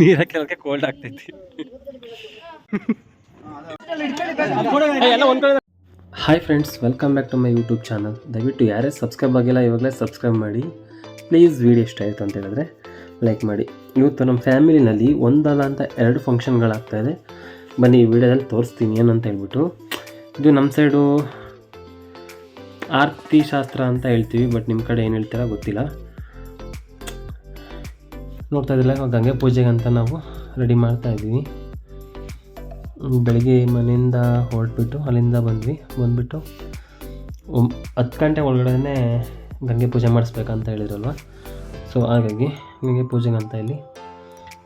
ನೀರು ಕೆಲಕ್ಕೆ ಕೋಲ್ಡ್ ಆಗ್ತೈತಿ. Hi friends welcome back to my YouTube channel ದಯವಿಟ್ಟು ಯಾರೇ ಸಬ್ಸ್ಕ್ರೈಬ್ ಆಗಿಲ್ಲ, ಇವಾಗಲೇ ಸಬ್ಸ್ಕ್ರೈಬ್ ಮಾಡಿ. ಪ್ಲೀಸ್ ವಿಡಿಯೋ ಇಷ್ಟ ಆಯಿತು ಅಂತ ಹೇಳಿದ್ರೆ ಲೈಕ್ ಮಾಡಿ. ಇವತ್ತು ನಮ್ಮ ಫ್ಯಾಮಿಲಿನಲ್ಲಿ ಒಂದಲ್ಲ ಅಂತ ಎರಡು ಫಂಕ್ಷನ್ಗಳಾಗ್ತಾ ಇದೆ. ಬನ್ನಿ ಈ ವಿಡಿಯೋದಲ್ಲಿ ತೋರಿಸ್ತೀನಿ ಏನಂತ ಹೇಳ್ಬಿಟ್ಟು. ಇದು ನಮ್ಮ ಸೈಡು ಆರ್ತಿ ಶಾಸ್ತ್ರ ಅಂತ ಹೇಳ್ತೀವಿ ಬಟ್ ನಿಮ್ಮ ಕಡೆ ಏನು ಹೇಳ್ತೀರಾ ಗೊತ್ತಿಲ್ಲ. ನೋಡ್ತಾ ಇದ್ದಿಲ್ಲ ಗಂಗೆ ಪೂಜೆಗೆ ಅಂತ ನಾವು ರೆಡಿ ಮಾಡ್ತಾ ಇದ್ದೀವಿ. ಬೆಳಗ್ಗೆ ಮನೆಯಿಂದ ಹೊರಟ್ಬಿಟ್ಟು ಅಲ್ಲಿಂದ ಬಂದ್ವಿ. ಬಂದ್ಬಿಟ್ಟು ಹತ್ತು ಗಂಟೆ ಒಳಗಡೆ ಗಂಗೆ ಪೂಜೆ ಮಾಡಿಸ್ಬೇಕಂತ ಹೇಳಿರಲ್ವ ಸೊ ಹಾಗಾಗಿ ಗಂಗೆ ಪೂಜೆಗೆ ಇಲ್ಲಿ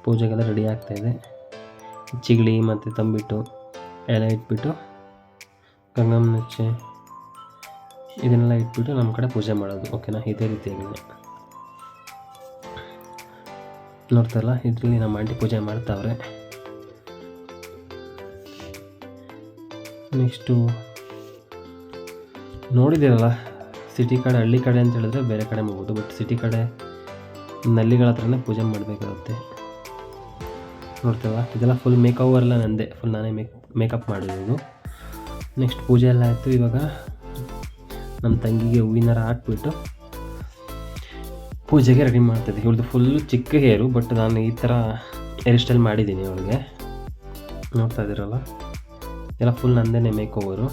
ಪೂಜೆಗೆಲ್ಲ ರೆಡಿ ಆಗ್ತಾಯಿದೆ ಚಿಗಳಿ ಮತ್ತು ತಂಬಿಟ್ಟು ಎಲೆ ಇಟ್ಬಿಟ್ಟು ಗಂಗಮ್ಮ ನಚ್ಚೆ ಇದನ್ನೆಲ್ಲ ಇಟ್ಬಿಟ್ಟು ನಮ್ಮ ಕಡೆ ಪೂಜೆ ಮಾಡೋದು. ಓಕೆನಾ ಇದೇ ರೀತಿಯಾಗಿ ನೋಡ್ತಾರಲ್ಲ, ಇದರಲ್ಲಿ ನಮ್ಮ ಆಂಟಿ ಪೂಜೆ ಮಾಡ್ತಾವ್ರೆ. ನೆಕ್ಸ್ಟು ನೋಡಿದ್ದೀರಲ್ಲ ಸಿಟಿ ಕಡೆ, ಹಳ್ಳಿ ಕಡೆ ಅಂತ ಹೇಳಿದ್ರೆ ಬೇರೆ ಕಡೆ ಮಾಡ್ಬೋದು ಬಟ್ ಸಿಟಿ ಕಡೆ, ನಲ್ಲಿಗಳ ಹತ್ರನೇ ಪೂಜೆ ಮಾಡಬೇಕಾಗುತ್ತೆ. ನೋಡ್ತೇವಲ್ಲ ಇದೆಲ್ಲ ಫುಲ್ ಮೇಕವರ್ ಎಲ್ಲ ನಂದೆ ಫುಲ್ ನಾನೇ ಮೇಕ್ ಮೇಕಪ್ ಮಾಡಿರೋದು. ನೆಕ್ಸ್ಟ್ ಪೂಜೆ ಎಲ್ಲ ಆಯಿತು, ಇವಾಗ ನಮ್ಮ ತಂಗಿಗೆ ಹೂವಿನಾರ ಹಾಕ್ಬಿಟ್ಟು ಪೂಜೆಗೆ ರೆಡಿ ಮಾಡ್ತಿದ್ದೆ. ಇವಳದು ಫುಲ್ ಚಿಕ್ಕ ಹೇರು ಬಟ್ ನಾನು ಈ ಥರ ಹೇರ್ ಸ್ಟೈಲ್ ಮಾಡಿದ್ದೀನಿ ಅವಳಿಗೆ ನೋಡ್ತಾ ಇದ್ದೀರಲ್ಲ? ಎಲ್ಲ ಫುಲ್ ನಂದೇನೆ ಮೇಕ್ ಓವರು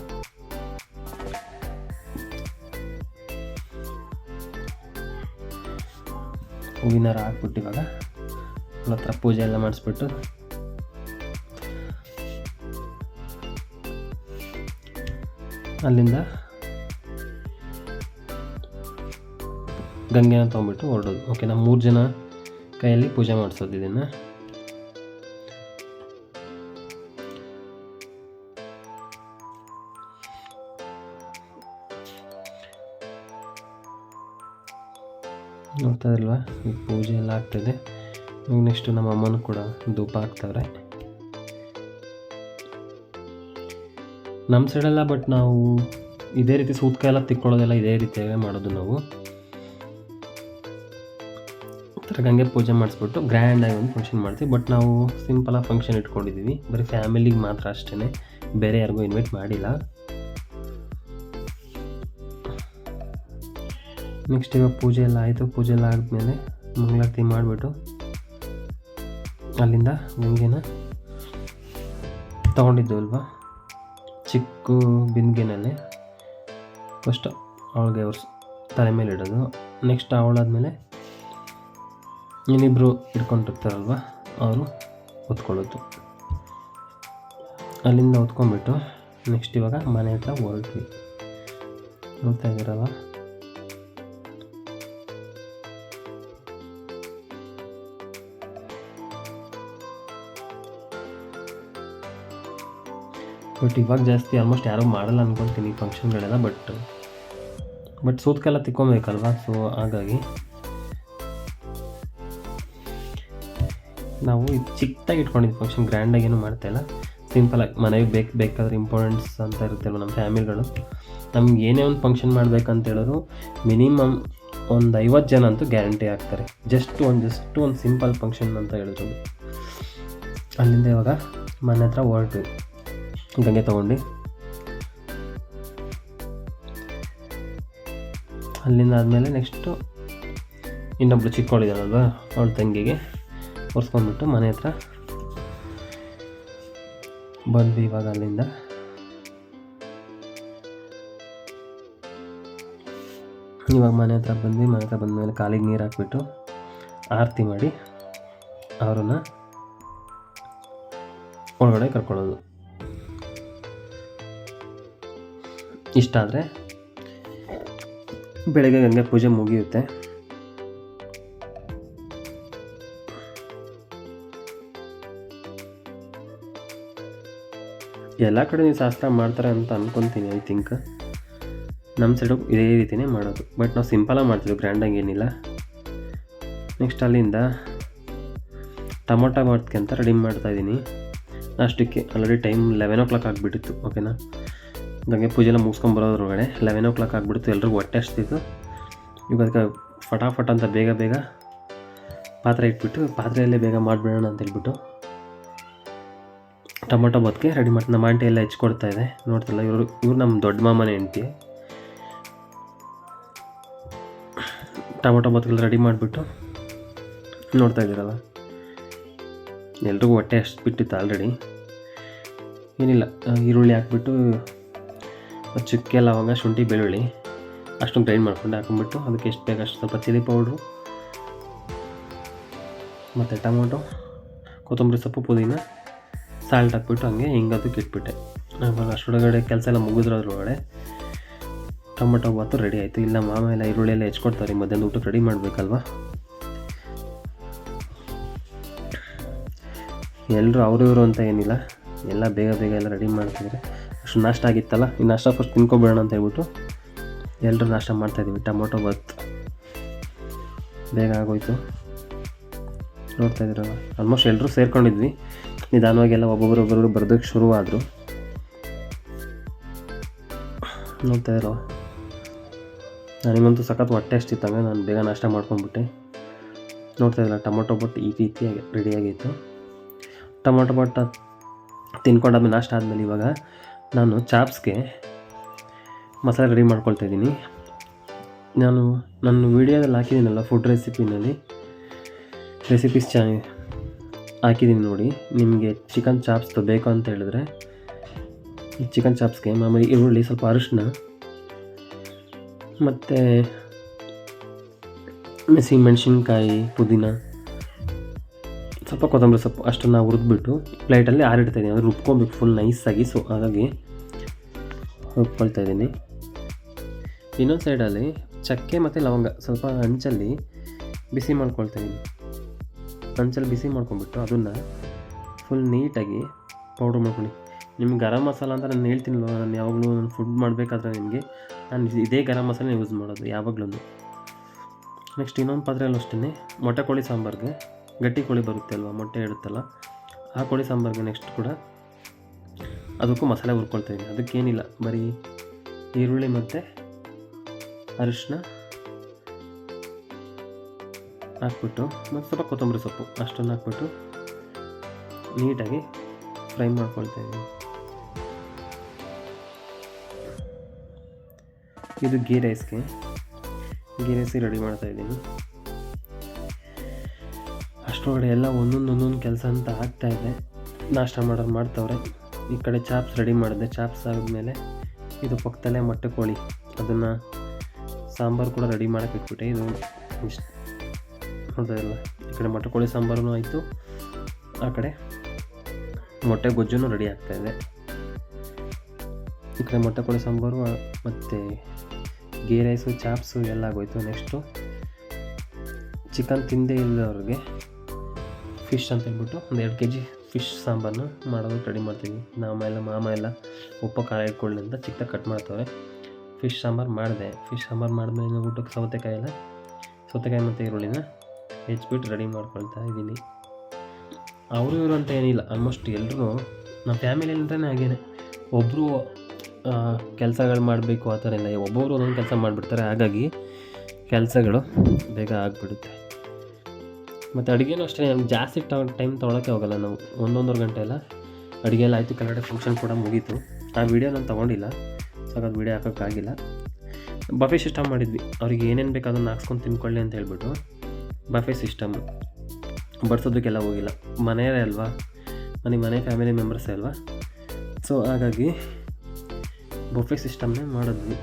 ಹೂವಿನಾರ ಹಾಕ್ಬಿಟ್ಟು ಇವಾಗ ಅವಳ ಹತ್ರ ಪೂಜೆ ಎಲ್ಲ ಮಾಡಿಸ್ಬಿಟ್ಟು. ಅಲ್ಲಿಂದ ಗಂಗೆನ ತೊಗೊಂಬಿಟ್ಟು ಹೊರಡೋದು. ಓಕೆ ನಾವು ಮೂರು ಜನ ಕೈಯಲ್ಲಿ ಪೂಜೆ ಮಾಡಿಸೋದು ಇದನ್ನು. ನೋಡ್ತಾ ಇಲ್ವಾ ಈಗ ಪೂಜೆ ಎಲ್ಲ ಆಗ್ತಿದೆ. ಈಗ ನೆಕ್ಸ್ಟು ನಮ್ಮ ಅಮ್ಮನೂ ಕೂಡ ಧೂಪ ಹಾಕ್ತವ್ರೆ. ನಮ್ಮ ಸೈಡೆಲ್ಲ ಬಟ್ ನಾವು ಇದೇ ರೀತಿ ಸೂತ್ಕ ಎಲ್ಲ ತಿಕ್ಕೊಳ್ಳೋದೆಲ್ಲ ಇದೇ ರೀತಿಯಾಗೇ ಮಾಡೋದು ನಾವು. ಈ ಗಂಗೆ ಪೂಜೆ ಮಾಡಿಸ್ಬಿಟ್ಟು ಗ್ರ್ಯಾಂಡಾಗಿ ಒಂದು ಫಂಕ್ಷನ್ ಮಾಡ್ತೀವಿ. ಬಟ್ ನಾವು ಸಿಂಪಲಾಗಿ ಫಂಕ್ಷನ್ ಇಟ್ಕೊಂಡಿದ್ದೀವಿ ಬರೀ ಫ್ಯಾಮಿಲಿಗೆ ಮಾತ್ರ ಅಷ್ಟೇ ಬೇರೆ ಯಾರಿಗೂ ಇನ್ವೈಟ್ ಮಾಡಿಲ್ಲ. ನೆಕ್ಸ್ಟ್ ಇವಾಗ ಪೂಜೆ ಎಲ್ಲ ಆಯಿತು. ಪೂಜೆ ಎಲ್ಲ ಆದಮೇಲೆ ಮಂಗಳಾರತಿ ಮಾಡಿಬಿಟ್ಟು ಅಲ್ಲಿಂದ ಗಂಗೆನ ತೊಗೊಂಡಿದ್ದು ಅಲ್ವಾ? ಚಿಕ್ಕ ಬಿಂದಿಗೆನಲ್ಲಿ. ಫಸ್ಟ್ ಅವಳಿಗೆ ಅವ್ರ ತಲೆ ಮೇಲೆ ಇಡೋದು. ನೆಕ್ಸ್ಟ್ ಅವಳಾದ್ಮೇಲೆ ಇನ್ನಿಬ್ಬರು ಇಟ್ಕೊಂಡಿರ್ತಾರಲ್ವ ಅವರು ಹೊತ್ಕೊಳ್ಳೋದು. ಅಲ್ಲಿಂದ ಹೊತ್ಕೊಂಡ್ಬಿಟ್ಟು ನೆಕ್ಸ್ಟ್ ಇವಾಗ ಮನೆ ಹತ್ರ ಹೊರಟ್ವಿ. ನೋಡ್ತಾ ಇದ್ದೀರಲ್ಲ ಬಟ್ ಇವಾಗ ಜಾಸ್ತಿ ಆಲ್ಮೋಸ್ಟ್ ಯಾರೂ ಮಾಡಲ್ಲ ಅನ್ಕೊತೀನಿ ಫಂಕ್ಷನ್ಗಳೆಲ್ಲ ಬಟ್ ಬಟ್ ಸೂತ್ಕೆಲ್ಲ ತಿಕ್ಕೊಬೇಕಲ್ವಾ? ಸೊ ಹಾಗಾಗಿ ನಾವು ಇದು ಚಿಕ್ಕದಾಗಿ ಇಟ್ಕೊಂಡಿದ್ದು ಫಂಕ್ಷನ್ ಗ್ರ್ಯಾಂಡಾಗೇನು ಮಾಡ್ತಾ ಇಲ್ಲ. ಮಾಡ್ತಾಯಿಲ್ಲ ಸಿಂಪಲಾಗಿ ಮನೆಗೆ ಬೇಕು ಬೇಕಾದ್ರೆ ಇಂಪಾರ್ಟೆನ್ಸ್ ಅಂತ ಇರುತ್ತಲ್ವ ನಮ್ಮ ಫ್ಯಾಮಿಲಿಗಳು ನಮ್ಗೆ ಏನೇ ಒಂದು ಫಂಕ್ಷನ್ ಮಾಡ್ಬೇಕಂತ ಹೇಳಿದ್ರು ಮಿನಿಮಮ್ ಒಂದು ಐವತ್ತು ಜನ ಅಂತೂ ಗ್ಯಾರಂಟಿ ಆಗ್ತಾರೆ ಜಸ್ಟ್ ಒಂದು ಜಸ್ಟ್ ಒಂದು ಸಿಂಪಲ್ ಫಂಕ್ಷನ್ ಅಂತ ಹೇಳಿದ್ರು. ಅಲ್ಲಿಂದ ಇವಾಗ ಮನೆ ಹತ್ರ ಹೊರಟ್ವಿ ಗಂಗೆ ತೊಗೊಂಡು. ಅಲ್ಲಿಂದ ಆದಮೇಲೆ ನೆಕ್ಸ್ಟು ಇನ್ನೊಬ್ಳು ಚಿಕ್ಕವಳಿದ್ದಾಳಲ್ವ ಅವಳ ತಂಗಿಗೆ. ಒರೆಸ್ಕೊಂಡ್ಬಿಟ್ಟು ಮನೆ ಹತ್ರ ಬಂದ್ವಿ ಇವಾಗ ಅಲ್ಲಿಂದ. ಇವಾಗ ಮನೆ ಹತ್ರ ಬಂದ್ವಿ, ಮನೆ ಹತ್ರ ಬಂದಮೇಲೆ ಕಾಲಿಗೆ ನೀರು ಹಾಕ್ಬಿಟ್ಟು ಆರತಿ ಮಾಡಿ ಅವ್ರನ್ನ ಒಳಗಡೆ ಕರ್ಕೊಳ್ಳೋದು. ಇಷ್ಟ ಆದರೆ ಬೆಳಗ್ಗೆ ಗಂಗೆ ಪೂಜೆ ಮುಗಿಯುತ್ತೆ. ಎಲ್ಲ ಕಡೆ ನೀವು ಶಾಸ್ತ್ರ ಮಾಡ್ತಾರೆ ಅಂತ ಅಂದ್ಕೊತೀನಿ ಐ ಥಿಂಕ್ ನಮ್ಮ ಸೈಡು ಇದೇ ರೀತಿನೇ ಮಾಡೋದು. ಬಟ್ ನಾವು ಸಿಂಪಲಾಗಿ ಮಾಡ್ತೀವಿ ಗ್ರ್ಯಾಂಡಾಗಿ ಏನಿಲ್ಲ. ನೆಕ್ಸ್ಟ್ ಅಲ್ಲಿಂದ ಟೊಮೊಟೊ ಬಾತ್ಗೆ ಅಂತ ರೆಡಿ ಮಾಡ್ತಾಯಿದ್ದೀನಿ ಅಷ್ಟಕ್ಕೆ already time eleven o'clock ಆಗಿಬಿಟ್ಟಿತ್ತು ಓಕೆನಾ ಗಂಗೆ ಪೂಜೆ ಎಲ್ಲ ಮುಗಿಸ್ಕೊಂಬರೋದ್ರೊಳಗಡೆ ಲೆವೆನ್ ಓ ಕ್ಲಾಕ್ ಆಗಿಬಿಡ್ತು, ಎಲ್ರಿಗೂ ಹೊಟ್ಟೆ ಅಷ್ಟಿತ್ತು ಇವಾಗ ಅದಕ್ಕೆ ಫಟಾಫಟ್ ಅಂತ ಬೇಗ ಬೇಗ ಪಾತ್ರೆ ಇಟ್ಬಿಟ್ಟು ಪಾತ್ರೆಯಲ್ಲೇ ಬೇಗ ಮಾಡಿಬಿಡೋಣ ಅಂತ ಹೇಳ್ಬಿಟ್ಟು ಟೊಮೊಟೊ ಬದಕ್ಕೆ ರೆಡಿ ಮಾಡಿ, ನಮ್ಮ ಆಂಟಿ ಎಲ್ಲ ಹೆಚ್ಕೊಡ್ತಾ ಇದೆ. ನೋಡ್ತಿಲ್ಲ, ಇವರು ಇವ್ರು ನಮ್ಮ ದೊಡ್ಡ ಮಾಮನ ಹೆಂಡತಿ ಟೊಮೊಟೊ ಬದುಕೆಲ್ಲ ರೆಡಿ ಮಾಡಿಬಿಟ್ಟು ನೋಡ್ತಾ ಇದ್ದೀರಲ್ಲ. ಎಲ್ರಿಗೂ ಹೊಟ್ಟೆ ಅಷ್ಟು ಬಿಟ್ಟಿತ್ತು ಆಲ್ರೆಡಿ ಏನಿಲ್ಲ ಈರುಳ್ಳಿ ಹಾಕ್ಬಿಟ್ಟು ಚುಕ್ಕೆ ಲವಂಗ, ಶುಂಠಿ, ಬೆಳ್ಳುಳ್ಳಿ ಅಷ್ಟೊಂದು ಗ್ರೈಂಡ್ ಮಾಡ್ಕೊಂಡು ಹಾಕೊಂಡ್ಬಿಟ್ಟು ಅದಕ್ಕೆ ಎಷ್ಟು ಬೇಕು ಅಷ್ಟು ಸ್ವಲ್ಪ ಚಿಲ್ಲಿ ಪೌಡ್ರು ಮತ್ತು ಟೊಮೊಟೊ, ಕೊತ್ತಂಬರಿ ಸೊಪ್ಪು, ಪುದೀನ. ಸಾಲ್ಟ್ ಹಾಕ್ಬಿಟ್ಟು ಹಂಗೆ ಹಿಂಗದಕ್ಕೆ ಇಟ್ಬಿಟ್ಟೆ. ಆಮೇಲೆ ಅಷ್ಟೊಳಗಡೆ ಕೆಲಸ ಎಲ್ಲ ಮುಗಿದ್ರು ಒಳಗಡೆ ಟೊಮೊಟೊ ಬಾತು ರೆಡಿ ಆಯಿತು. ಇಲ್ಲ ಮಾಮ ಎಲ್ಲ ಈರುಳ್ಳಿ ಎಲ್ಲ ಹೆಚ್ಕೊಡ್ತಾರೆ ಮಧ್ಯಾಹ್ನ ಊಟಕ್ಕೆ ರೆಡಿ ಮಾಡಬೇಕಲ್ವಾ? ಎಲ್ಲರೂ ಅವರು ಇವರು ಅಂತ ಏನಿಲ್ಲ. ಎಲ್ಲ ಬೇಗ ಬೇಗ ಎಲ್ಲ ರೆಡಿ ಮಾಡ್ತಿದ್ರೆ ಅಷ್ಟು ನಾಷ್ಟ ಆಗಿತ್ತಲ್ಲ, ಈ ನಾಷ್ಟ ಫಸ್ಟ್ ತಿನ್ಕೊಬೇಡ ಅಂತ ಹೇಳ್ಬಿಟ್ಟು ಎಲ್ಲರೂ ನಾಷ್ಟ ಮಾಡ್ತಾಯಿದ್ದೀವಿ ಟೊಮೊಟೊ ಬಾತ್. ಬೇಗ ಆಗೋಯ್ತು. ನೋಡ್ತಾ ಇದ್ದೀರಲ್ಲ ಆಲ್ಮೋಸ್ಟ್ ಎಲ್ಲರೂ ಸೇರ್ಕೊಂಡಿದ್ವಿ. ನಿಧಾನವಾಗಿ ಒಬ್ಬೊಬ್ಬರು ಒಬ್ಬೊಬ್ಬರು ಬರೋದಕ್ಕೆ ಶುರುವಾದರು. ನೋಡ್ತಾ ಇರೋ. ನನಗಂತೂ ಸಖತ್ ಹೊಟ್ಟೆ ಅಷ್ಟಿತ್ತಂಗೆ ನಾನು ಬೇಗ ನಾಷ್ಟ ಮಾಡ್ಕೊಂಡ್ಬಿಟ್ಟೆ. ನೋಡ್ತಾ ಇದ್ದಿಲ್ಲ ಟೊಮೊಟೊ ಬಟ್ ಈ ರೀತಿಯಾಗಿ ರೆಡಿಯಾಗಿತ್ತು ಟೊಮೊಟೊ ಬಟ್ ತಿನ್ಕೊಂಡಾದ್ಮೇಲೆ ನಾಷ್ಟ ಆದಮೇಲೆ ಇವಾಗ ನಾನು ಚಾಪ್ಸ್ಗೆ ಮಸಾಲೆ ರೆಡಿ ಮಾಡ್ಕೊಳ್ತಾ ಇದ್ದೀನಿ. ನಾನು, ನನ್ನ ವೀಡಿಯೋದಲ್ಲಿ ಹಾಕಿದ್ದೀನಲ್ಲ ಫುಡ್ ರೆಸಿಪಿನಲ್ಲಿ ರೆಸಿಪೀಸ್ ಚಾ ಹಾಕಿದ್ದೀನಿ ನೋಡಿ. ನಿಮಗೆ ಚಿಕನ್ ಚಾಪ್ಸ್ ಬೇಕು ಅಂತ ಹೇಳಿದ್ರೆ, ಈ ಚಿಕನ್ ಚಾಪ್ಸ್ಗೆ ಮಾಮೂಲಿ ಈರುಳ್ಳಿ ಸ್ವಲ್ಪ ಅರಿಶಿನ ಮತ್ತು ಮೆಸಿ ಮೆಣಸಿನ್ಕಾಯಿ, ಪುದೀನ, ಸ್ವಲ್ಪ ಕೊತ್ತಂಬರಿ ಸೊಪ್ಪು ಅಷ್ಟನ್ನು ಹುರಿದ್ಬಿಟ್ಟು ಪ್ಲೇಟಲ್ಲಿ ಆರಿಡ್ತಾ ಇದ್ದೀನಿ ಅದು ರುಬ್ಕೊಬೇಕು ಫುಲ್ ನೈಸಾಗಿ ಸೊ ಹಾಗಾಗಿ ರುಬ್ಕೊಳ್ತಾ ಇದ್ದೀನಿ ಇನ್ನೊಂದು ಸೈಡಲ್ಲಿ ಚಕ್ಕೆ ಮತ್ತು ಲವಂಗ ಸ್ವಲ್ಪ ಹಂಚಲ್ಲಿ ಬಿಸಿ ಮಾಡ್ಕೊಳ್ತಾ ಇದ್ದೀನಿ ಹಂಚಲ್ಲಿ ಬಿಸಿ ಮಾಡ್ಕೊಂಡ್ಬಿಟ್ಟು ಅದನ್ನು ಫುಲ್ ನೀಟಾಗಿ ಪೌಡ್ರ್ ಮಾಡ್ಕೊಳ್ಳಿ ನಿಮ್ಗೆ ಗರಂ ಮಸಾಲ ಅಂತ ನಾನು ಹೇಳ್ತೀನಲ್ವ, ನಾನು ಯಾವಾಗಲೂ ನಾನು ಫುಡ್ ಮಾಡಬೇಕಾದ್ರೆ ನಿಮಗೆ, ನಾನು ಇದೇ ಗರಂ ಮಸಾಲೆ ಯೂಸ್ ಮಾಡೋದು ಯಾವಾಗಲೂ ನೆಕ್ಸ್ಟ್ ಇನ್ನೊಂದು ಪಾತ್ರೆಯಲ್ಲೂ ಅಷ್ಟೇ ಮೊಟ್ಟೆ ಕೋಳಿ ಸಾಂಬಾರ್ಗೆ ಗಟ್ಟಿ ಕೋಳಿ ಬರುತ್ತೆ ಅಲ್ವಾ, ಮೊಟ್ಟೆ ಇಡುತ್ತಲ್ಲ ಆ ಕೋಳಿ ಸಾಂಬಾರ್ಗೆ ನೆಕ್ಸ್ಟ್ ಕೂಡ ಅದಕ್ಕೂ ಮಸಾಲೆ ಹುರ್ಕೊಳ್ತಾ ಅದಕ್ಕೇನಿಲ್ಲ, ಬರೀ ಈರುಳ್ಳಿ ಮತ್ತು ಅರಿಶಿನ ಹಾಕ್ಬಿಟ್ಟು ಮತ್ತು ಸ್ವಲ್ಪ ಕೊತ್ತಂಬರಿ ಸೊಪ್ಪು ಅಷ್ಟನ್ನು ಹಾಕ್ಬಿಟ್ಟು ನೀಟಾಗಿ ಫ್ರೈ ಮಾಡ್ಕೊಳ್ತಾ ಇದ್ದೀನಿ. ಇದು ಗೀ. ರೈಸ್ಗೆ ಗೀ ರೈಸಿಗೆ ರೆಡಿ ಮಾಡ್ತಾ ಇದ್ದೀನಿ. ಅಷ್ಟರೊಳಗಡೆ ಎಲ್ಲ ಒಂದೊಂದು ಒಂದೊಂದು ಕೆಲಸ ಅಂತ ಆಗ್ತಾ ಇದೆ. ನಾಷ್ಟ ಮಾಡೋರು ಮಾಡ್ತವ್ರೆ. ಈ ಕಡೆ ಚಾಪ್ಸ್ ರೆಡಿ ಮಾಡಿದೆ. ಚಾಪ್ಸ್ ಆದಮೇಲೆ ಇದು ಪಕ್ಕದಲ್ಲೇ ಮೊಟ್ಟೆ ಕೋಳಿ. ಅದನ್ನು ಸಾಂಬಾರು ಕೂಡ ರೆಡಿ ಮಾಡೋಕ್ಕೆ ಇಟ್ಬಿಟ್ಟೆ. ಇದು ಇಷ್ಟು ಇಲ್ಲ ಈ ಕಡೆ ಮೊಟ್ಟೆ ಕೋಳಿ ಸಾಂಬಾರು ಆಯಿತು. ಆ ಕಡೆ ಮೊಟ್ಟೆ ಗೊಜ್ಜು ರೆಡಿ ಆಗ್ತಾ ಇದೆ. ಈ ಕಡೆ ಮೊಟ್ಟೆ ಕೋಳಿ ಸಾಂಬಾರು ಮತ್ತು ಗೀ ರೈಸು ಚಾಪ್ಸು ಎಲ್ಲ ಆಗೋಯ್ತು ನೆಕ್ಸ್ಟು ಚಿಕನ್ ತಿಂದೇ ಇಲ್ಲದವ್ರಿಗೆ ಫಿಶ್ ಅಂತ ಹೇಳ್ಬಿಟ್ಟು ಒಂದು ಎರಡು ಕೆ ಜಿ ಫಿಶ್ ಸಾಂಬಾರನ್ನ ಮಾಡೋದು ರೆಡಿ ಮಾಡ್ತೀವಿ. ನಮ್ಮ ಎಲ್ಲ ಮಾಮ ಎಲ್ಲ ಉಪ್ಪು, ಖಾರ ಇಟ್ಕೊಳ್ಳಿ ಅಂತ ಚಿಕ್ಕ ಕಟ್ ಮಾಡ್ತವ್ರೆ. ಫಿಶ್ ಸಾಂಬಾರು ಮಾಡಿದೆ. ಫಿಶ್ ಸಾಂಬಾರು ಮಾಡಿದ್ಮೇಲೆ ಊಟಕ್ಕೆ ಸೌತೆಕಾಯಿ ಎಲ್ಲ, ಸೌತೆಕಾಯಿ ಮತ್ತು ಈರುಳ್ಳಿನ ಹೆಚ್ಚಿಬಿಟ್ಟು ರೆಡಿ ಮಾಡ್ಕೊಳ್ತಾ ಇದ್ದೀನಿ. ಅವರು ಇವರು ಅಂತ ಏನಿಲ್ಲ ಆಲ್ಮೋಸ್ಟ್ ಎಲ್ಲರೂ ನಮ್ಮ ಫ್ಯಾಮಿಲಿ ಅಂತಲೇ ಹಾಗೇನೆ. ಒಬ್ಬರು ಕೆಲಸಗಳು ಮಾಡಬೇಕು ಆ ಥರ ಇಲ್ಲ. ಒಬ್ಬೊಬ್ರು ಒಂದೊಂದು ಕೆಲಸ ಮಾಡಿಬಿಡ್ತಾರೆ, ಹಾಗಾಗಿ ಕೆಲಸಗಳು ಬೇಗ ಆಗಿಬಿಡುತ್ತೆ. ಮತ್ತು ಅಡುಗೆನೂ ಅಷ್ಟೇ, ನಮ್ಗೆ ಜಾಸ್ತಿ ಟೈಮ್ ತೊಗೊಳಕ್ಕೆ ಹೋಗಲ್ಲ ನಾವು. ಒಂದೊಂದೂವರೆ ಗಂಟೆ ಎಲ್ಲ ಅಡುಗೆ ಎಲ್ಲ ಆಯಿತು, ಕನ್ನಡ ಫಂಕ್ಷನ್ ಕೂಡ ಮುಗೀತು. ಆ ವಿಡಿಯೋ ನಾನು ತೊಗೊಂಡಿಲ್ಲ ಸೊ ಅದು ವಿಡಿಯೋ ಹಾಕೋಕ್ಕಾಗಿಲ್ಲ. ಬಫೆ ಸಿಸ್ಟಮ್ ಮಾಡಿದ್ವಿ. ಅವ್ರಿಗೆ ಏನೇನು ಬೇಕು ಅದನ್ನು ಹಾಕ್ಸ್ಕೊಂಡು ತಿನ್ಕೊಳ್ಳಿ ಅಂತ ಹೇಳ್ಬಿಟ್ಟು. ಬಫೆ ಸಿಸ್ಟಮ್ ಬಡಿಸೋದಕ್ಕೆಲ್ಲ ಹೋಗಿಲ್ಲ. ಮನೆಯೇ ಅಲ್ವಾ? ಮನೆ ಮನೆ ಫ್ಯಾಮಿಲಿ ಮೆಂಬರ್ಸೇ ಅಲ್ವಾ? ಸೊ ಹಾಗಾಗಿ ಬಫೆ ಸಿಸ್ಟಮ್ನೇ ಮಾಡಿದ್ವಿ.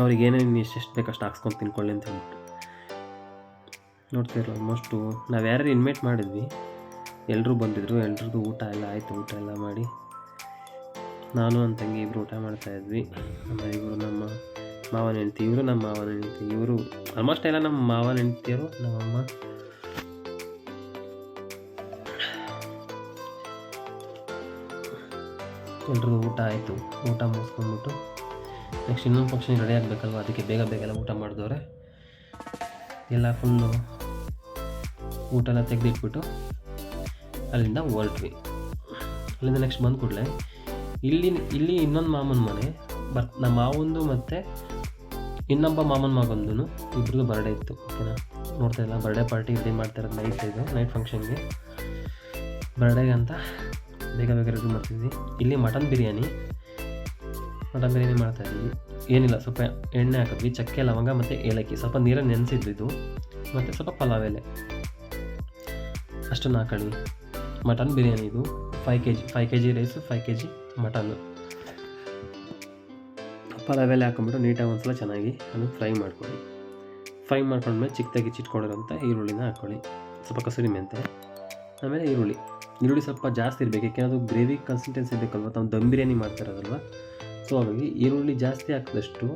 ಅವ್ರಿಗೆ ಏನೇನು ಎಷ್ಟೆಷ್ಟು ಬೇಕು ಅಷ್ಟು ಹಾಕ್ಸ್ಕೊಂಡು ತಿನ್ಕೊಳ್ಳಿ ಅಂತ ಹೇಳ್ಬಿಟ್ಟು. ನೋಡ್ತಿರಲ್ಲ ಆಲ್ಮೋಸ್ಟು ನಾವು ಯಾರ್ಯಾರು ಇನ್ವೈಟ್ ಮಾಡಿದ್ವಿ ಎಲ್ಲರೂ ಬಂದಿದ್ರು, ಎಲ್ರದ್ದು ಊಟ ಎಲ್ಲ ಆಯಿತು, ಊಟ ಎಲ್ಲ ಮಾಡಿ. ನಾನು ನನ್ನ ತಂಗಿ ಇಬ್ಬರು ಊಟ ಮಾಡ್ತಾಯಿದ್ವಿ ಆಮೇಲೆ ಇವರು ನಮ್ಮ ಮಾವನ ಹೆಂಡ್ತಿ, ಇವರು ನಮ್ಮ ಮಾವನ ಹೆಂಡತಿ, ಇವರು ಆಲ್ಮೋಸ್ಟ್ ಎಲ್ಲ ನಮ್ಮ ಮಾವನ ಹೆಂಡ್ತಿಯರು ನಮ್ಮಮ್ಮ ಎಲ್ರಿಗೂ ಊಟ ಆಯಿತು, ಊಟ ಮುಗಿಸ್ಕೊಂಡ್ಬಿಟ್ಟು ನೆಕ್ಸ್ಟ್ ಇನ್ನೊಂದು ಫಂಕ್ಷನ್ ರೆಡಿ ಆಗಬೇಕಲ್ವ? ಅದಕ್ಕೆ ಬೇಗ ಬೇಗ ಎಲ್ಲ ಊಟ ಮಾಡಿದವ್ರೆ. ಎಲ್ಲ ಫುಲ್ಲು ಊಟ ಎಲ್ಲ ತೆಗೆದಿಟ್ಬಿಟ್ಟು ಅಲ್ಲಿಂದ ಹೊರಟ್ವಿ. ಅಲ್ಲಿಂದ ನೆಕ್ಸ್ಟ್ ಬಂದ ಕೂಡಲೇ ಇಲ್ಲಿ ಇಲ್ಲಿ ಇನ್ನೊಂದು ಮಾಮನ ಮನೆ, ಬರ್, ನಮ್ಮ ಮಾವಂದು ಮತ್ತು ಇನ್ನೊಬ್ಬ ಮಾಮನ ಮಗಂದು ಇಬ್ರದ್ದು ಬರ್ಡೇ ಇತ್ತು ಓಕೆನಾ ನೋಡ್ತಾ ಇಲ್ಲ ಬರ್ಡೇ ಪಾರ್ಟಿ ರೆಡಿ ಮಾಡ್ತಾ ಇರೋದು ನೈಟ್ ಇದು ನೈಟ್ ಫಂಕ್ಷನ್ಗೆ ಬರ್ಡೇಗೆ ಅಂತ ಬೇಗ ಬೇಗ ರೆಡಿ ಮಾಡ್ತಿದ್ವಿ. ಇಲ್ಲಿ ಮಟನ್ ಬಿರಿಯಾನಿ ಮಟನ್ ಬಿರಿಯಾನಿ ಮಾಡ್ತಾ ಇದ್ವಿ. ಏನಿಲ್ಲ, ಸ್ವಲ್ಪ ಎಣ್ಣೆ ಹಾಕಿದ್ವಿ, ಚಕ್ಕೆ, ಲವಂಗ ಮತ್ತು ಏಲಕ್ಕಿ. ಸ್ವಲ್ಪ ನೆನೆಸಿದ್ವಿ ಇದು, ಮತ್ತು ಸ್ವಲ್ಪ ಪಲಾವ್ ಎಲೆ. ಅಷ್ಟನ್ನು ಹಾಕೊಳ್ಳಿ. ಮಟನ್ ಬಿರಿಯಾನಿ ಇದು five K G five K G rice five K G mutton pulao ಹಾಕೊಂಬಿಟ್ಟು ನೀಟಾಗಿ ಒಂದ್ಸಲ ಚೆನ್ನಾಗಿ ಅದನ್ನು ಫ್ರೈ ಮಾಡ್ಕೊಳ್ಳಿ. ಫ್ರೈ ಮಾಡ್ಕೊಂಡ್ಮೇಲೆ ಚಿಕ್ಕದಾಗಿ ಚಿಟ್ಕೊಂಡಿರೋಂಥ ಈರುಳ್ಳಿನ ಹಾಕ್ಕೊಳ್ಳಿ ಸ್ವಲ್ಪ ಕಸೂರಿ ಮೆಂತೆ, ಆಮೇಲೆ ಈರುಳ್ಳಿ. ಈರುಳ್ಳಿ ಸ್ವಲ್ಪ ಜಾಸ್ತಿ ಇರಬೇಕು, ಯಾಕೆಂದ್ರೆ ಅದು ಗ್ರೇವಿ ಕನ್ಸಿಸ್ಟೆನ್ಸಿ ಇರಬೇಕಲ್ವ, ತಾವು ದಮ್ ಬಿರಿಯಾನಿ ಮಾಡ್ತಿರೋದಲ್ವ? ಸೊ ಹಾಗಾಗಿ ಈರುಳ್ಳಿ ಜಾಸ್ತಿ ಹಾಕಿದಷ್ಟು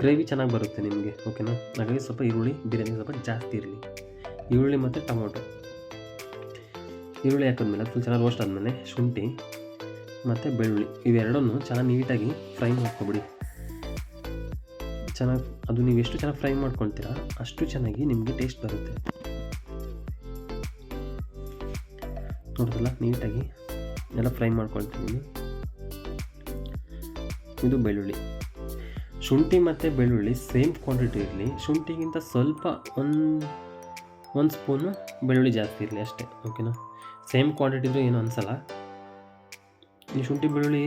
ಗ್ರೇವಿ ಚೆನ್ನಾಗಿ ಬರುತ್ತೆ ನಿಮಗೆ, ಓಕೆನಾ? ಹಾಗಾಗಿ ಸ್ವಲ್ಪ ಈರುಳ್ಳಿ, ಬಿರಿಯಾನಿ ಸ್ವಲ್ಪ ಜಾಸ್ತಿ ಇರಲಿ. ಈರುಳ್ಳಿ ಮತ್ತು ಟೊಮೊಟೊ. ಈರುಳ್ಳಿ ಹಾಕಿದ್ಮೇಲೆ ಫುಲ್ ಚೆನ್ನಾಗಿ ರೋಸ್ಟ್ ಆದಮೇಲೆ ಶುಂಠಿ ಮತ್ತು ಬೆಳ್ಳುಳ್ಳಿ, ಇವೆರಡನ್ನೂ ಚೆನ್ನಾಗಿ ನೀಟಾಗಿ ಫ್ರೈ ಮಾಡ್ಕೊಬಿಡಿ. ಚೆನ್ನಾಗಿ ಅದು ನೀವು ಎಷ್ಟು ಚೆನ್ನಾಗಿ ಫ್ರೈ ಮಾಡ್ಕೊಳ್ತೀರಾ, ಅಷ್ಟು ಚೆನ್ನಾಗಿ ನಿಮಗೆ ಟೇಸ್ಟ್ ಬರುತ್ತೆ. ನೋಡಿದ್ರಲ್ಲ, ನೀಟಾಗಿ ಎಲ್ಲ ಫ್ರೈ ಮಾಡ್ಕೊಳ್ತೀನಿ ಇದು ಬೆಳ್ಳುಳ್ಳಿ. ಶುಂಠಿ ಮತ್ತು ಬೆಳ್ಳುಳ್ಳಿ, ಸೇಮ್ ಕ್ವಾಂಟಿಟಿ ಇರಲಿ. ಶುಂಠಿಗಿಂತ ಸ್ವಲ್ಪ ಒಂದು ಒಂದು ಸ್ಪೂನು ಬೆಳ್ಳುಳ್ಳಿ ಜಾಸ್ತಿ ಇರಲಿ ಅಷ್ಟೇ ಓಕೆನಾ ಸೇಮ್ ಕ್ವಾಂಟಿಟಿ ಇದ್ರೂ ಏನು ಅನಿಸಲ್ಲ. ಈ ಶುಂಠಿ ಬೆಳ್ಳುಳ್ಳಿ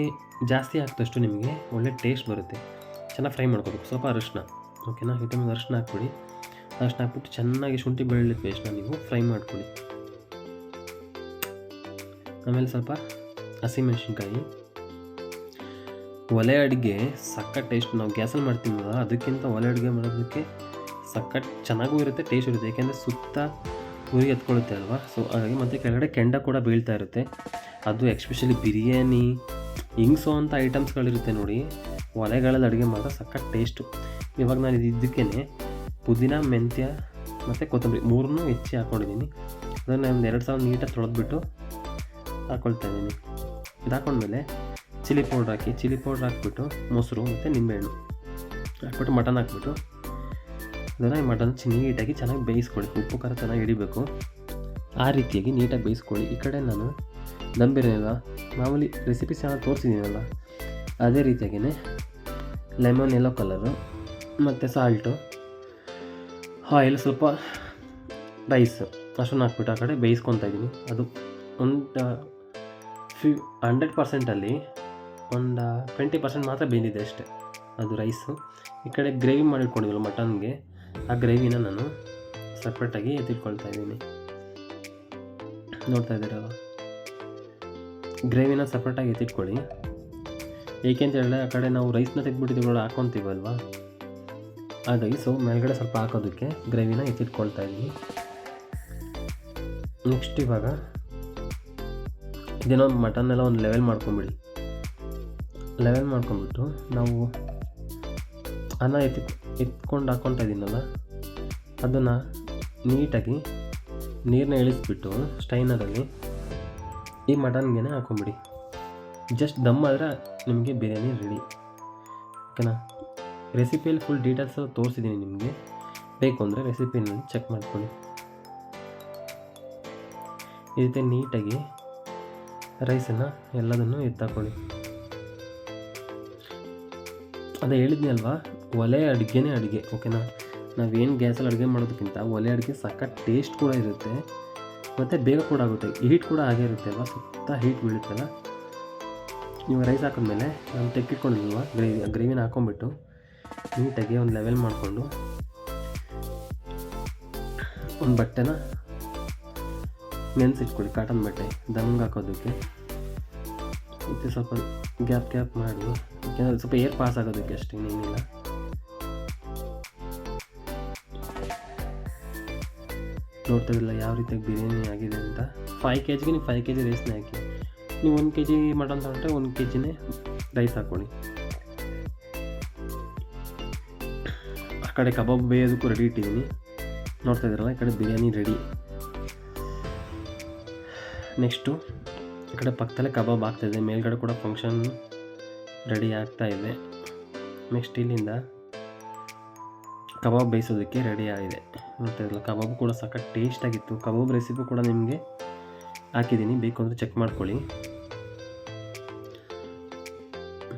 ಜಾಸ್ತಿ ಹಾಕಿದಷ್ಟು ನಿಮಗೆ ಒಳ್ಳೆ ಟೇಸ್ಟ್ ಬರುತ್ತೆ. ಚೆನ್ನಾಗಿ ಫ್ರೈ ಮಾಡ್ಕೋಬೇಕು. ಸ್ವಲ್ಪ ಅರಿಶಿನ ಓಕೆನಾ ಈ ಟೈಮಿಗೆ ಅರಿಶಿನ ಹಾಕ್ಬಿಡಿ. ಅರಿಶಿನ ಹಾಕ್ಬಿಟ್ಟು ಚೆನ್ನಾಗಿ ಶುಂಠಿ ಬೆಳ್ಳುಳ್ಳಿ ಪೇಸ್ಟ್ನ ನೀವು ಫ್ರೈ ಮಾಡ್ಕೊಳ್ಳಿ. ಆಮೇಲೆ ಸ್ವಲ್ಪ ಹಸಿಮೆಣಸಿನ್ಕಾಯಿ. ಒಲೆ ಅಡುಗೆ ಸಖತ್ ಟೇಸ್ಟ್ ನಾವು ಗ್ಯಾಸಲ್ಲಿ ಮಾಡ್ತೀವಲ್ಲ, ಅದಕ್ಕಿಂತ ಒಲೆ ಅಡುಗೆ ಮಾಡೋದಕ್ಕೆ ಸಖತ್ ಚೆನ್ನಾಗೂ ಇರುತ್ತೆ ಟೇಸ್ಟ್ ಇರುತ್ತೆ. ಯಾಕೆಂದರೆ ಸುತ್ತ ಉರಿ ಎತ್ಕೊಳ್ಳುತ್ತೆ ಅಲ್ವಾ? ಸೊ ಹಾಗಾಗಿ ಮತ್ತು ಕೆಳಗಡೆ ಕೆಂಡ ಕೂಡ ಬೀಳ್ತಾ ಇರುತ್ತೆ. ಅದು ಎಕ್ಸ್ಪೆಷಲಿ ಬಿರಿಯಾನಿ ಹಿಂಗ್ಸೋ ಅಂಥ ಐಟಮ್ಸ್ಗಳಿರುತ್ತೆ ನೋಡಿ. ಒಲೆಗಳಲ್ಲಿ ಅಡುಗೆ ಮಾಡಿದ್ರೆ ಸಖತ್ ಟೇಸ್ಟು ಇವಾಗ ನಾನು ಇದು ಇದಕ್ಕೇ ಪುದೀನ, ಮೆಂತ್ಯ ಮತ್ತು ಕೊತ್ತಂಬರಿ ಮೂರನ್ನೂ ಹೆಚ್ಚಿ ಹಾಕ್ಕೊಂಡಿದ್ದೀನಿ ಅದನ್ನು ಒಂದು ಎರಡು ಸಾವಿರ ನೀಟಾಗಿ ತೊಳೆದ್ಬಿಟ್ಟು ಹಾಕ್ಕೊಳ್ತಾ ಇದ್ದೀನಿ. ಇದು ಚಿಲ್ಲಿ ಪೌಡ್ರ್ ಹಾಕಿ, ಚಿಲ್ಲಿ ಪೌಡ್ರ್ ಹಾಕ್ಬಿಟ್ಟು ಮೊಸರು ಮತ್ತು ನಿಂಬೆಹಣ್ಣು ಹಾಕ್ಬಿಟ್ಟು ಮಟನ್ ಹಾಕ್ಬಿಟ್ಟು ಅದನ್ನು ಈ ಮಟನ್ ನೀಟಾಗಿ ಚೆನ್ನಾಗಿ ಬೇಯಿಸ್ಕೊಳ್ಳಿ. ಉಪ್ಪು, ಖಾರ ಚೆನ್ನಾಗಿ ಹಿಡಿಬೇಕು. ಆ ರೀತಿಯಾಗಿ ನೀಟಾಗಿ ಬೇಯಿಸ್ಕೊಳ್ಳಿ. ಈ ಕಡೆ ನಾನು ದಮ್ ಬಿರಿಯಾನಿ ಮಾಮೂಲಿ ರೆಸಿಪೀಸ್ ಚೆನ್ನಾಗಿ ತೋರಿಸಿದ್ದೀನಲ್ಲ. ಅದೇ ರೀತಿಯಾಗಿಯೇ ಲೆಮನ್ ಎಲ್ಲೋ ಕಲರು ಮತ್ತು ಸಾಲ್ಟು ಆಯಿಲ್ ಸ್ವಲ್ಪ ರೈಸ್ ಅಷ್ಟನ್ನು ಹಾಕ್ಬಿಟ್ಟು ಆ ಕಡೆ ಬೇಯಿಸ್ಕೊತಾ ಇದ್ದೀನಿ. ಅದು ಒಂದು ಫಿ ಹಂಡ್ರೆಡ್ ಪರ್ಸೆಂಟಲ್ಲಿ ಒಂದು ಟ್ವೆಂಟಿ ಪರ್ಸೆಂಟ್ ಮಾತ್ರ ಬೆಂದಿದೆ ಅಷ್ಟೇ ಅದು ರೈಸು ಈ ಕಡೆ ಗ್ರೇವಿ ಮಾಡಿಟ್ಕೊಂಡಿದ್ವಲ್ಲ ಮಟನ್ಗೆ, ಆ ಗ್ರೇವಿನ ನಾನು ಸಪ್ರೇಟಾಗಿ ಎತ್ತಿಟ್ಕೊಳ್ತಾ ಇದ್ದೀನಿ. ನೋಡ್ತಾ ಇದ್ದೀರಲ್ಲ ಗ್ರೇವಿನ ಸಪ್ರೇಟಾಗಿ ಎತ್ತಿಟ್ಕೊಳ್ಳಿ. ಏಕೆ ಅಂತ ಹೇಳಿದ್ರೆ, ಆ ಕಡೆ ನಾವು ರೈಸ್ನ ತೆಗೆದ್ಬಿಟ್ಟಿದ್ದೀವಿ ನೋಡಿ ಹಾಕ್ಕೊತೀವಲ್ವಾ ಹಾಗಾಗಿ ಸೊ ಮೇಲ್ಗಡೆ ಸ್ವಲ್ಪ ಹಾಕೋದಕ್ಕೆ ಗ್ರೇವಿನ ಎತ್ತಿಟ್ಕೊಳ್ತಾ ಇದ್ದೀನಿ ನೆಕ್ಸ್ಟ್ ಇವಾಗ ಇದೇನೋ ಮಟನ್ನೆಲ್ಲ ಒಂದು ಲೆವೆಲ್ ಮಾಡ್ಕೊಂಬಿಡಿ. ಲೆವೆಲ್ ಮಾಡ್ಕೊಂಬಿಟ್ಟು ನಾವು ಅನ್ನ ಎತ್ತಿ, ಎತ್ಕೊಂಡು ಹಾಕ್ಕೊತಾ ಇದ್ದೀನಲ್ಲ ಅದನ್ನು ನೀಟಾಗಿ ನೀರನ್ನ ಇಳಿಸ್ಬಿಟ್ಟು ಸ್ಟೈನರಲ್ಲಿ ಈ ಮಟನ್ಗೆ ಹಾಕೊಂಬಿಡಿ. ಜಸ್ಟ್ ದಮ್ ಆದರೆ ನಿಮಗೆ ಬಿರಿಯಾನಿ ರೆಡಿ ಓಕೆನಾ? ರೆಸಿಪಿಯಲ್ಲಿ ಫುಲ್ ಡೀಟೇಲ್ಸ್ ತೋರಿಸಿದ್ದೀನಿ ನಿಮಗೆ. ಬೇಕು ಅಂದರೆ ರೆಸಿಪಿನಲ್ಲಿ ಚೆಕ್ ಮಾಡ್ಕೊಳ್ಳಿ. ಈ ರೀತಿ ನೀಟಾಗಿ ರೈಸನ್ನು ಎಲ್ಲದನ್ನು ಎತ್ತಾಕೊಳ್ಳಿ. ಅದೇ ಹೇಳಿದ್ನಿ ಅಲ್ವಾ? ಒಲೆ ಅಡುಗೆನೇ ಅಡುಗೆ, ಓಕೆನಾ? ನಾವೇನು ಗ್ಯಾಸಲ್ಲಿ ಅಡುಗೆ ಮಾಡೋದಕ್ಕಿಂತ ಒಲೆ ಅಡುಗೆ ಸಖತ್ ಟೇಸ್ಟ್ ಕೂಡ ಇರುತ್ತೆ. ಮತ್ತು ಬೇಗ ಕೂಡ ಆಗುತ್ತೆ ಹೀಟ್ ಕೂಡ ಆಗೇ ಇರುತ್ತೆ ಅಲ್ವಾ? ಸುತ್ತ ಹೀಟ್ ಬೀಳುತ್ತಲ್ಲ? ನೀವು ರೈಸ್ ಹಾಕಿದ್ಮೇಲೆ ನಾನು ತೆಕ್ಕಿಟ್ಕೊಂಡಿಲ್ವ ಗ್ರೇವಿ ಗ್ರೇವಿನ ಹಾಕೊಂಡ್ಬಿಟ್ಟು ನೀಟಾಗಿ ಒಂದು ಲೆವೆಲ್ ಮಾಡಿಕೊಂಡು ಒಂದು ಬಟ್ಟೆನ ನೆನೆಸಿಟ್ಕೊಳ್ಳಿ ಕಾಟನ್ ಬಟ್ಟೆ ದಮ್ಗೆ ಹಾಕೋದಕ್ಕೆ. ಮತ್ತು ಸ್ವಲ್ಪ ಗ್ಯಾಪ್ ಗ್ಯಾಪ್ ಮಾಡಿ, ಯಾಕೆಂದರೆ ಸ್ವಲ್ಪ ಏರ್ ಪಾಸ್ ಆಗೋದಕ್ಕೆ ಅಷ್ಟೇ, ಏನಿಲ್ಲ. ನೋಡ್ತಾ ಯಾವ ರೀತಿಯಾಗಿ ಬಿರಿಯಾನಿ ಆಗಿದೆ ಅಂತ. ಫೈವ್ ಕೆ ಜಿಗೆ ನೀವು ಫೈವ್ ಕೆ ಜಿ ರೈಸ್ನ ಹಾಕಿ. ನೀವು ಒಂದು ಕೆ ಜಿ ಮಟನ್ ತಗೊಂಡ್ರೆ ಒಂದು ಕೆ ಜಿನೇ ರೈಸ್ ಹಾಕ್ಕೊಳ್ಳಿ. ಆ ಕಡೆ ಕಬಾಬ್ ಬೇಯೋದಕ್ಕೂ ರೆಡಿ ಇಟ್ಟಿದ್ದೀನಿ. ನೋಡ್ತಾ ಇದ್ದೀರಲ್ಲ, ಈ ಕಡೆ ಬಿರಿಯಾನಿ ರೆಡಿ ನೆಕ್ಸ್ಟು ಈ ಕಡೆ ಪಕ್ಕದಲ್ಲೇ ಕಬಾಬ್ ಆಗ್ತಾಯಿದೆ ಮೇಲ್ಗಡೆ ಕೂಡ ಫಂಕ್ಷನ್ ರೆಡಿ ಆಗ್ತಾ ಇದೆ. ನೆಕ್ಸ್ಟ್ ಇಲ್ಲಿಂದ ಕಬಾಬ್ ಬೇಯಿಸೋದಕ್ಕೆ ರೆಡಿ ಆಗಿದೆ. ನೋಡ್ತಾ ಇದ್ರಲ್ಲ ಕಬಾಬ್ ಕೂಡ ಸಖತ್ ಟೇಸ್ಟಾಗಿತ್ತು ಕಬಾಬ್ ರೆಸಿಪಿ ಕೂಡ ನಿಮಗೆ ಹಾಕಿದ್ದೀನಿ. ಬೇಕು ಅಂದರೆ ಚೆಕ್ ಮಾಡ್ಕೊಳ್ಳಿ.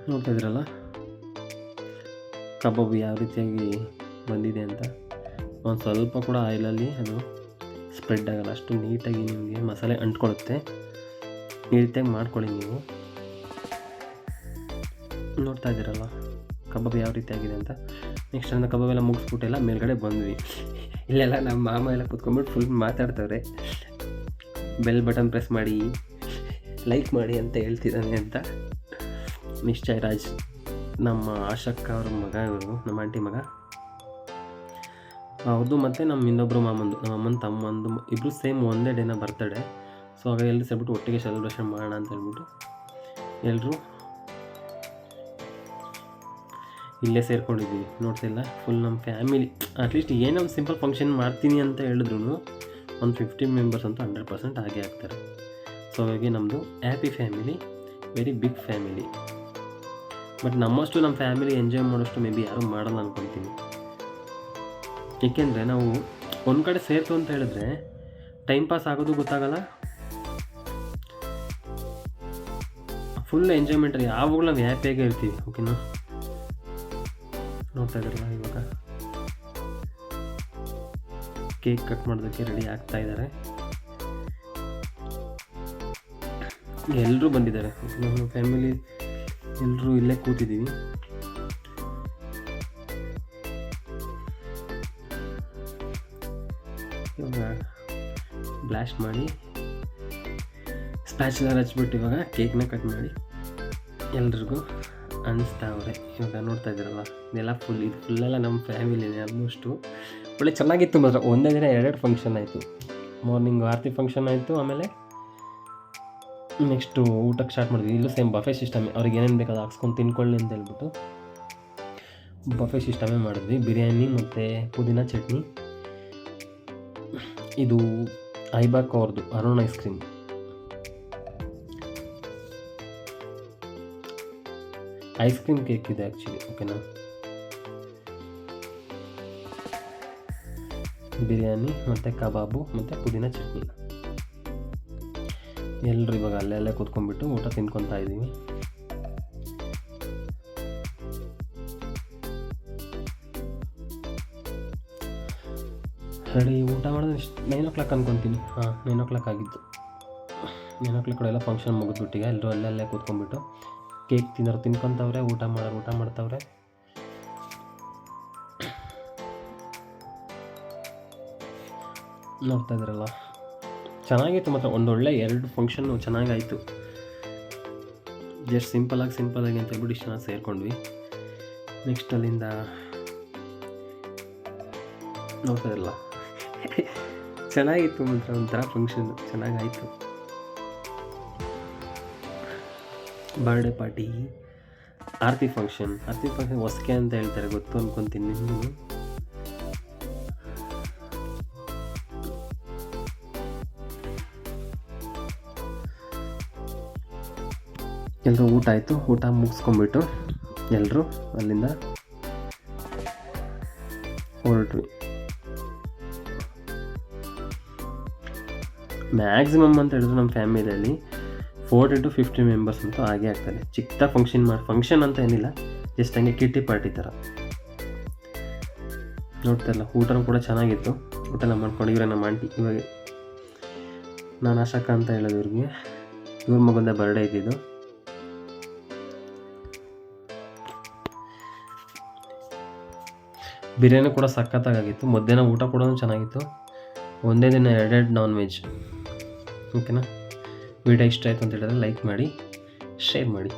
ನೋಡ್ತಾ ಇದ್ರಲ್ಲ ಕಬಾಬ್ ಯಾವ ರೀತಿಯಾಗಿ ಬಂದಿದೆ ಅಂತ. ಒಂದು ಸ್ವಲ್ಪ ಕೂಡ ಆಯಿಲಲ್ಲಿ ಅದು ಸ್ಪ್ರೆಡ್ ಆಗಲ್ಲ. ಅಷ್ಟು ನೀಟಾಗಿ ನಿಮಗೆ ಮಸಾಲೆ ಅಂಟ್ಕೊಳ್ಳುತ್ತೆ ಈ ರೀತಿಯಾಗಿ ಮಾಡ್ಕೊಳ್ಳಿ ನೀವು. ನೋಡ್ತಾ ಇದ್ದೀರಲ್ಲ? ಕಬಾಬ್ ಯಾವ ರೀತಿ ಆಗಿದೆ ಅಂತ. ನೆಕ್ಸ್ಟ್ ನನ್ನ ಕಬಾಬ್ ಎಲ್ಲ ಮುಗಿಸ್ಬಿಟ್ಟೆಲ್ಲ ಮೇಲ್ಗಡೆ ಬಂದ್ವಿ. ಇಲ್ಲೆಲ್ಲ ನಮ್ಮ ಮಾಮ ಎಲ್ಲ ಕುತ್ಕೊಂಡ್ಬಿಟ್ಟು ಫುಲ್ ಮಾತಾಡ್ತಾರೆ ಬೆಲ್ ಬಟನ್ ಪ್ರೆಸ್ ಮಾಡಿ ಲೈಕ್ ಮಾಡಿ ಅಂತ ಹೇಳ್ತಿದ್ದಾನೆ ಅಂತ. ನಿಶ್ಚಯ್ ರಾಜ್, ನಮ್ಮ ಆಶಕ್ ಅವ್ರ ಮಗ ಇವರು, ನಮ್ಮ ಆಂಟಿ ಮಗ. ಅವ್ರದ್ದು ಮತ್ತು ನಮ್ಮ ಇನ್ನೊಬ್ಬರು ಮಾಮಂದು, ನಮ್ಮ ಅಮ್ಮನ ತಮ್ಮಂದು ಇಬ್ಬರು ಸೇಮ್ ಒಂದೇ ಡೇನ ಬರ್ತಡೆ ಸೊ ಆಗ ಎಲ್ಲರೂ ಸೇರಿಬಿಟ್ಟು ಒಟ್ಟಿಗೆ ಸೆಲೆಬ್ರೇಷನ್ ಮಾಡೋಣ ಅಂತ ಹೇಳ್ಬಿಟ್ಟು ಎಲ್ಲರೂ ಇಲ್ಲೇ ಸೇರ್ಕೊಂಡಿದ್ದೀವಿ ನೋಡ್ತಿಲ್ಲ ಫುಲ್ ನಮ್ಮ ಫ್ಯಾಮಿಲಿ ಅಟ್ಲೀಸ್ಟ್ ಏನೋ ಒಂದು ಸಿಂಪಲ್ ಫಂಕ್ಷನ್ ಮಾಡ್ತೀನಿ ಅಂತ ಹೇಳಿದ್ರು ಒಂದು ಫಿಫ್ಟಿ ಮೆಂಬರ್ಸ್ ಅಂತೂ ಹಂಡ್ರೆಡ್ ಪರ್ಸೆಂಟ್ ಆಗೇ ಆಗ್ತಾರೆ ಸೊ ಹಾಗಾಗಿ ನಮ್ಮದು happy family very big family but ನಮ್ಮಷ್ಟು ನಮ್ಮ ಫ್ಯಾಮಿಲಿ ಎಂಜಾಯ್ ಮಾಡೋಷ್ಟು ಮೇ ಬಿ ಯಾರೂ ಮಾಡಲ್ಲ ಅಂದ್ಕೊಳ್ತೀನಿ ಏಕೆಂದರೆ ನಾವು ಒಂದು ಕಡೆ ಸೇರ್ತು ಅಂತ ಹೇಳಿದ್ರೆ ಟೈಮ್ ಪಾಸ್ ಆಗೋದು ಗೊತ್ತಾಗಲ್ಲ. ಫುಲ್ ಎಂಜಾಯ್ಮೆಂಟ್ ಯಾವಾಗಲೂ ನಾವು ಹ್ಯಾಪಿಯಾಗೇ ಇರ್ತೀವಿ ಓಕೆನಾ ನೋಡ್ತಾ ಇದ್ದಾರಲ್ಲ ಇವಾಗ. ಕೇಕ್ ಕಟ್ ಮಾಡೋದಕ್ಕೆ ರೆಡಿ ಆಗ್ತಾ ಇದ್ದಾರೆ ಎಲ್ಲರೂ ಬಂದಿದ್ದಾರೆ. ನಮ್ಮ ಫ್ಯಾಮಿಲಿ ಎಲ್ಲರೂ ಇಲ್ಲೇ ಕೂತಿದ್ದೀವಿ ಇವಾಗ ಬ್ಲಾಸ್ಟ್ ಮಾಡಿ ಸ್ಪ್ಯಾಚುಲರ್ ಹಚ್ಬಿಟ್ಟು ಇವಾಗ ಕೇಕ್ನ ಕಟ್ ಮಾಡಿ ಎಲ್ರಿಗೂ ಅನಿಸ್ತಾವ್ರೆ ಇವಾಗ ನೋಡ್ತಾ ಇದ್ದೀರಲ್ಲ ಇದೆಲ್ಲ ಫುಲ್ ಇದು ಫುಲ್ಲೆಲ್ಲ ನಮ್ಮ ಫ್ಯಾಮಿಲಿನೇ ಆಲ್ಮೋಸ್ಟು ಒಳ್ಳೆ ಚೆನ್ನಾಗಿತ್ತು ಮಾತ್ರ. ಒಂದೇ ದಿನ ಎರಡೆರಡು ಫಂಕ್ಷನ್ ಆಯಿತು. ಮಾರ್ನಿಂಗ್ ಆರತಿ ಫಂಕ್ಷನ್ ಆಯಿತು, ಆಮೇಲೆ ನೆಕ್ಸ್ಟು ಊಟಕ್ಕೆ ಸ್ಟಾರ್ಟ್ ಮಾಡಿದ್ವಿ. ಇಲ್ಲೂ ಸೇಮ್ ಬಫೆ ಸಿಸ್ಟಮ್ ಅವ್ರಿಗೆ ಏನೇನು ಬೇಕಾದ ಹಾಕ್ಸ್ಕೊಂಡು ತಿನ್ಕೊಳ್ಳಿ ಅಂತ ಹೇಳ್ಬಿಟ್ಟು ಬಫೆ ಸಿಸ್ಟಮೇ ಮಾಡಿದ್ವಿ. ಬಿರಿಯಾನಿ ಮತ್ತು ಪುದೀನ ಚಟ್ನಿ. ಇದು ಐಬಾಕ್ ಅವ್ರದ್ದು Arun ice cream ice cream cake ಇದೆ ಆ್ಯಕ್ಚುಲಿ ಓಕೆನಾ ಬಿರಿಯಾನಿ ಮತ್ತು ಕಬಾಬು ಮತ್ತು ಪುದೀನ ಚಟ್ನಿ. ಎಲ್ಲರೂ ಇವಾಗ ಅಲ್ಲೇ ಅಲ್ಲೇ ಕೂತ್ಕೊಂಡ್ಬಿಟ್ಟು ಊಟ ತಿನ್ಕೊತಾ ಇದ್ದೀವಿ. ರೆಡಿ ಊಟ ಮಾಡಿದ್ರೆ ಇಷ್ಟು ನೈನ್ ಓ ಕ್ಲಾಕ್ ಅಂದ್ಕೊತೀನಿ ಹಾಂ ನೈನ್ ಓ ಕ್ಲಾಕ್ ಆಗಿತ್ತು. ನೈನ್ ಓ ಕ್ಲಾಕ್ ಎಲ್ಲ ಫಂಕ್ಷನ್ ಮುಗಿದ್ಬಿಟ್ಟಿಗೆ ಎಲ್ಲರೂ ಅಲ್ಲೇ ಕೂತ್ಕೊಂಡ್ಬಿಟ್ಟು ಕೇಕ್ ತಿನ್ನೋರು ತಿನ್ಕೊತವ್ರೆ, ಊಟ ಮಾಡೋರು ಊಟ ಮಾಡ್ತವ್ರೆ. ನೋಡ್ತಾ ಇದ್ರಲ್ಲ ಚೆನ್ನಾಗಿತ್ತು ಮತ್ತು ಒಂದೊಳ್ಳೆ ಎರಡು ಫಂಕ್ಷನ್ನು ಚೆನ್ನಾಗಾಯಿತು. ಜಸ್ಟ್ ಸಿಂಪಲಾಗಿ ಸಿಂಪಲಾಗಿ ಅಂತ ಹೇಳ್ಬಿಟ್ಟು ಇಷ್ಟು ಜನ ಸೇರಿಕೊಂಡ್ವಿ. ನೆಕ್ಸ್ಟ್ ಅಲ್ಲಿಂದ ನೋಡ್ತಾರಲ್ಲ ಚೆನ್ನಾಗಿತ್ತು ಮಾತ್ರ, ಒಂಥರ ಫಂಕ್ಷನ್ ಚೆನ್ನಾಗಾಯಿತು. ಬರ್ಡೇ ಪಾರ್ಟಿ ಆರತಿ ಫಂಕ್ಷನ್ ಆರತಿ ಫಂಕ್ಷನ್ ಹೊಸಕೆ ಅಂತ ಹೇಳ್ತಾರೆ, ಗೊತ್ತು ಅನ್ಕೊಂತೀನಿ ನಿಮಗೂ? ಎಲ್ಲರೂ ಊಟ ಆಯಿತು? ಊಟ ಮುಗಿಸ್ಕೊಂಬಿಟ್ಟು ಎಲ್ಲರೂ ಅಲ್ಲಿಂದ ಹೊರಟ್ವಿ. ಮ್ಯಾಕ್ಸಿಮಮ್ ಅಂತ ಹೇಳಿದ್ರು ನಮ್ಮ ಫ್ಯಾಮಿಲಿಯಲ್ಲಿ ಫೋರ್ಟಿ ಟು ಫಿಫ್ಟಿ ಮೆಂಬರ್ಸ್ ಅಂತೂ ಹಾಗೆ ಆಗ್ತದೆ. ಚಿಕ್ಕ ಫಂಕ್ಷನ್ ಮಾಡಿ ಫಂಕ್ಷನ್ ಅಂತ ಏನಿಲ್ಲ ಜಸ್ಟ್ ಹಂಗೆ ಕಿಟ್ಟಿ ಪಾರ್ಟಿ ಥರ. ನೋಡ್ತಾ ಇಲ್ಲ ಕೂಡ ಚೆನ್ನಾಗಿತ್ತು. ಊಟ ಎಲ್ಲ ಮಾಡ್ಕೊಂಡು ನಮ್ಮ ಆಂಟಿ ಇವಾಗ ನಾನು ಅಶಾಕ ಅಂತ ಹೇಳೋದು ಇವ್ರಿಗೆ. ಇವ್ರ ಮಗಂದ ಬರ್ಡೇ ಇದ್ದಿದ್ದು. ಬಿರಿಯಾನಿ ಕೂಡ ಸಖತ್ತಾಗಿತ್ತು ಮಧ್ಯಾಹ್ನ ಊಟ ಕೂಡ ಚೆನ್ನಾಗಿತ್ತು. ಒಂದೇ ದಿನ ಎರಡೆರಡು ನಾನ್ ವೆಜ್ ಓಕೆನಾ ವಿಡಿಯೋ ಇಷ್ಟ ಆಯಿತು ಅಂತ ಹೇಳಿದ್ರೆ ಲೈಕ್ ಮಾಡಿ ಶೇರ್ ಮಾಡಿ.